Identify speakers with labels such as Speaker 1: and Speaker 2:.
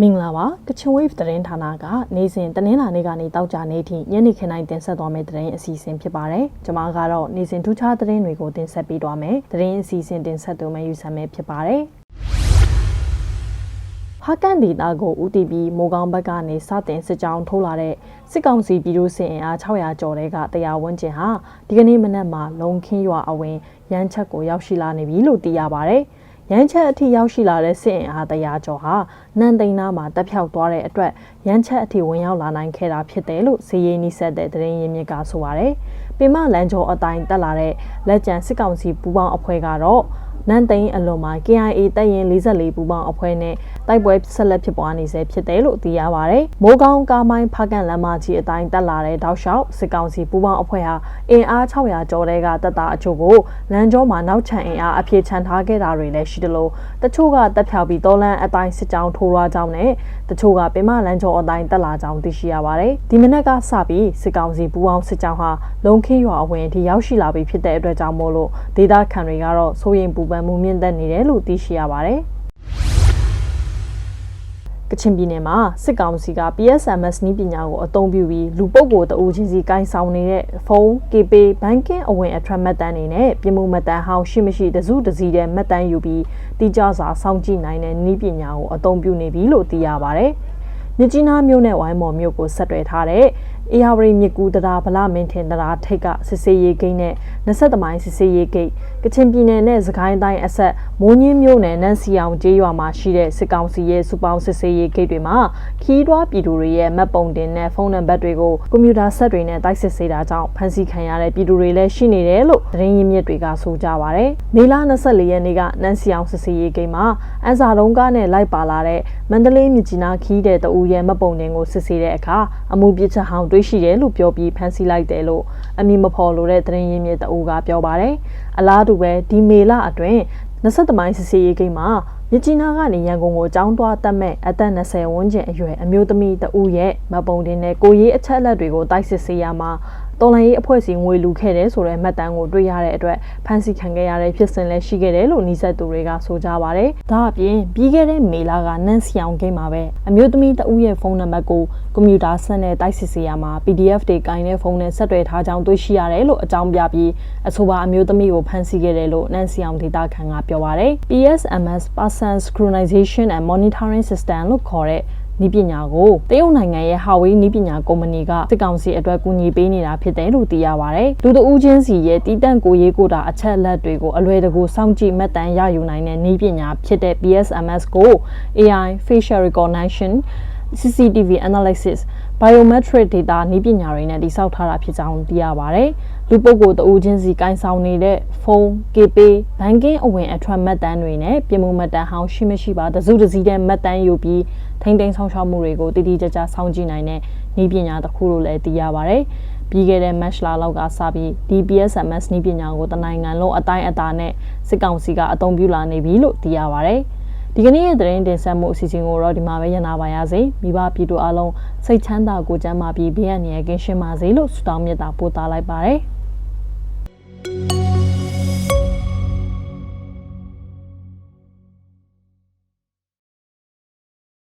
Speaker 1: မင်္ဂလာပါကချင် wave သတင်းဌာနကနေ့စဉ်တနင်္လာနေ့ကနေတောက်ကြနေ့ထိညနေခင်းတိုင်းတင်ဆက်သွားမယ့်သတင်းအစီအစဉ်ဖြစ်ပါတယ်။ကျွန်မကတော့နေ့စဉ်ထူးခြားသတင်းတွေကိုတင်ဆက်ပေးသွားမယ်။သတင်းအစီအစဉ်တင်ဆက်သူမယူဆမယ်ဖြစ်ပါတယ်။ ဟာကန်ဒေတာကို UTB မိုးကောင်းဘက်ကနေစတင်စစ်ကြောင်းထိုးလာတဲ့စစ်ကောင်စီပြည်သူစစ်အင်အား600ကျော်တဲ့ကတရားဝန်းကျင်ဟာဒီကနေ့မနက်မှာလုံခင်းရွာအဝင်ရန်ချက်ကိုရောက်ရှိလာနေပြီလို့သိရပါတယ်။ရန်ချက်အထိရောက်ရှိလာတဲ့စစ်အင်အားတရားကျော်ဟာနန်သိန်းနာမှာတက်ဖြောက်သွားတဲ့အတွက်ရန်ချက်အထိဝင်ရောက်လာနိုင်ခဲ့တာဖြစ်တယ်လို့စီရေးနီးဆက်တဲ့သတင်းရင်းမြစ်ကဆိုပါတယ်။ပင်မလန်ကျော်အတိုင်းတက်လာတဲ့လက်ကျန်စစ်ကောင်စီပူးပေါင်းအဖွဲ့ကတော့နန်သိန်းအလွန်မှာ KIA တပ်ရင်44ပူပေါင်းအဖွဲ့နဲ့တိုက်ပွဲဆက်လက်ဖြစ်ပွားနေဆဲဖြစ်တယ်လို့သိရပါဗျ။မိုးကောင်းကားမိုင်းဖကန်လမ်းမကြီးအတိုင်းတက်လာတဲ့တောက်လျှောက်စစ်ကောင်စီပူပေါင်းအဖွဲ့ဟာအင်အား600ကျော်တဲ့ကတပ်သားအချို့ကိုလမ်းကျောမှာနောက်ချန်အင်အားအပြည့်ချန်ထားခဲ့တာတွေလည်းရှိတယ်လို့တချို့ကတပ်ဖြောက်ပြီးတောလန်းအတိုင်းစစ်ကြောင်းထိုးရွာကြောင်းနဲ့တချို့ကပင်မလမ်းကျောအတိုင်းတက်လာကြောင်းသိရှိရပါတယ်။ဒီမနက်ကစပြီးစစ်ကောင်စီပူပေါင်းစစ်ကြောင်းဟာလုံခင်းရွာအဝင်ထိရောက်ရှိလာပြီဖြစ်တဲ့အတွက်ကြောင့်မို့လို့ဒေသခံတွေကတော့စိုးရိမ်ပူပန်မှုမြင့်တက်နေတယ်လို့သိရှိရပါတယ်။ ကချင်ပြည်နယ်မှာစစ်ကောင်စီက PSMS နည်းပညာကိုအသုံးပြုပြီးလူပုတ်ကိုတအူချင်းစီကိုင်းဆောင်နေတဲ့ဖုန်း KP ဘန်ကင်အဝင်အထက်မှတ်တမ်းတွေနဲ့ပြင်မှုမှတ်တမ်းဟောင်းရှိမရှိတစုတစည်းတဲ့မှတ်တမ်းယူပြီးတိကျစွာစောင့်ကြည့်နိုင်တဲ့နည်းပညာကိုအသုံးပြုနေပြီလို့သိရပါဗျ။မြကြီးနားမြို့နယ်ဝိုင်းမော်မြို့ကိုဆက်တွယ်ထားတဲ့အေယာဝရီမြကူတရာဗလာမင်းထင်တရာထိတ်ကစစ်စေးရေးဂိတ်နဲ့ 20တမိုင်စစ်စေးရေးဂိတ်ကချင်ပြည်နယ်နဲ့စကိုင်းတိုင်းအဆက်မိုးညင်းမြို့နယ်နန်းစီအောင်ကျေးရွာမှာရှိတဲ့စစ်ကောင်စီရဲ့စူပေါင်းစစ်စေးရေးဂိတ်တွေမှာခီးတွားပြည်သူတွေရဲ့မှတ်ပုံတင်နဲ့ဖုန်းနံပါတ်တွေကိုကွန်ပျူတာဆက်တွေနဲ့တိုက်စစ်ဆေးတာကြောင့်ဖမ်းဆီးခံရတဲ့ပြည်သူတွေလည်းရှိနေတယ်လို့သတင်းရင်းမြစ်တွေကဆိုကြပါဗျ။မေလ24ရက်နေ့ကနန်းစီအောင်စစ်စေးရေးဂိတ်မှာအန်စာတုံးကားနဲ့လိုက်ပါလာတဲ့မန္တလေးမြကြီးနားခီးတဲ့တအူရဲ့မှတ်ပုံတင်ကိုစစ်ဆေးတဲ့အခါအမှုပြစ်ချက်ဟောင်းတွေ့ရှိတယ်လို့ပြောပြီးဖမ်းဆီးလိုက်တယ်လို့ အမည်မဖော်လိုတဲ့သတင်းရင်းမြစ်တအူကပြောပါတယ်။အလားတူပဲဒီမေလအတွင်း20မိုင်စစ်စေးရေးဂိမ်းမှာမြကြီးနားကနေရန်ကုန်ကိုကြောင်းသွားတက်မဲ့အသက်20ဝန်းကျင်အရွယ်အမျိုးသမီးတဦးရဲ့မပုံတင်နဲ့ကိုရေးအချက်အလက်တွေကိုတိုက်စစ်ဆေးရမှာ တော်လိုင်းရေးအဖွဲ့အစည်းငွေလူခဲ့တယ်ဆိုတဲ့မှတ်တမ်းကိုတွေ့ရတဲ့အတွက်ဖမ်းဆီးခံခဲ့ရတဲ့ဖြစ်စဉ်လည်းရှိခဲ့တယ်လို့နှီးဆက်သူတွေကဆိုကြပါဗျ။ဒါအပြင်ပြီးခဲ့တဲ့မေလကနန့်စီအောင်ဂိမ်းမှာပဲအမျိုးသမီးတဦးရဲ့ဖုန်းနံပါတ်ကိုကွန်ပျူတာဆက်နဲ့တိုက်စစ်ဆေးရမှာ PDF တွေကင်တဲ့ဖုန်းနဲ့ဆက်သွယ်ထားကြောင်းတွေ့ရှိရတယ်လို့အကြောင်းပြပြီးအဆိုပါအမျိုးသမီးကိုဖမ်းဆီးခဲ့တယ်လို့နန့်စီအောင်ဒေတာခန်ကပြောပါဗျ။ PSMS Person Synchronization and Monitoring System လို့ခေါ်တဲ့ နီးပညာကိုတရုတ်နိုင်ငံရဲ့ Huawei နီးပညာကုမ္ပဏီကစစ်ကောင်စီအတွက်ကူညီပေးနေတာဖြစ်တယ်လို့သိရပါဗျ။လူတဦးချင်းစီရဲ့တီးတန့်ကိုရေးကိုတာအချက်လက်တွေကိုအလွယ်တကူစောင့်ကြည့်မှတ်တမ်းရယူနိုင်တဲ့နီးပညာဖြစ်တဲ့ PSMS ကို AI facial recognition CCTV analysis biometric data နည်းပညာတွေနဲ့တိစောက်ထားတာဖြစ်ကြောင်းသိရပါဗျ။လူပုဂ္ဂိုလ်တဦးချင်းစီကင်ဆောင်နေတဲ့ဖုန်း KP ဘန်ကင်းအဝင်အထွက်မှတ်တမ်းတွေနဲ့ပြင်မှုမှတ်တမ်းဟောင်းရှိမရှိပါတစုတစည်းတဲ့မှတ်တမ်းယူပြီးထိမ့်သိမ်းဆောင်ရှောက်မှုတွေကိုတည်တည်ကြကြစောင့်ကြည့်နိုင်တဲ့နည်းပညာတစ်ခုလို့လည်းသိရပါဗျ။ပြီးခဲ့တဲ့ match လာလောက်ကစပြီး DPSMS နည်းပညာကိုတနိုင်ငံလုံးအတိုင်းအတာနဲ့စစ်ကောင်စီကအသုံးပြုလာနေပြီလို့သိရပါဗျ။ ဒီကနေ့ရဲ့သတင်းတင်ဆက်မှုအစီအစဉ်ကိုတော့ဒီမှာပဲရနာပါရစေမိဘပြည်သူအလုံးစိတ်ချမ်းသာကိုကျန်းမာပြီးဘေးရန်ရကင်းရှင်းပါစေလို့ဆုတောင်းမြတ်တာပို့သလိုက်ပါတယ်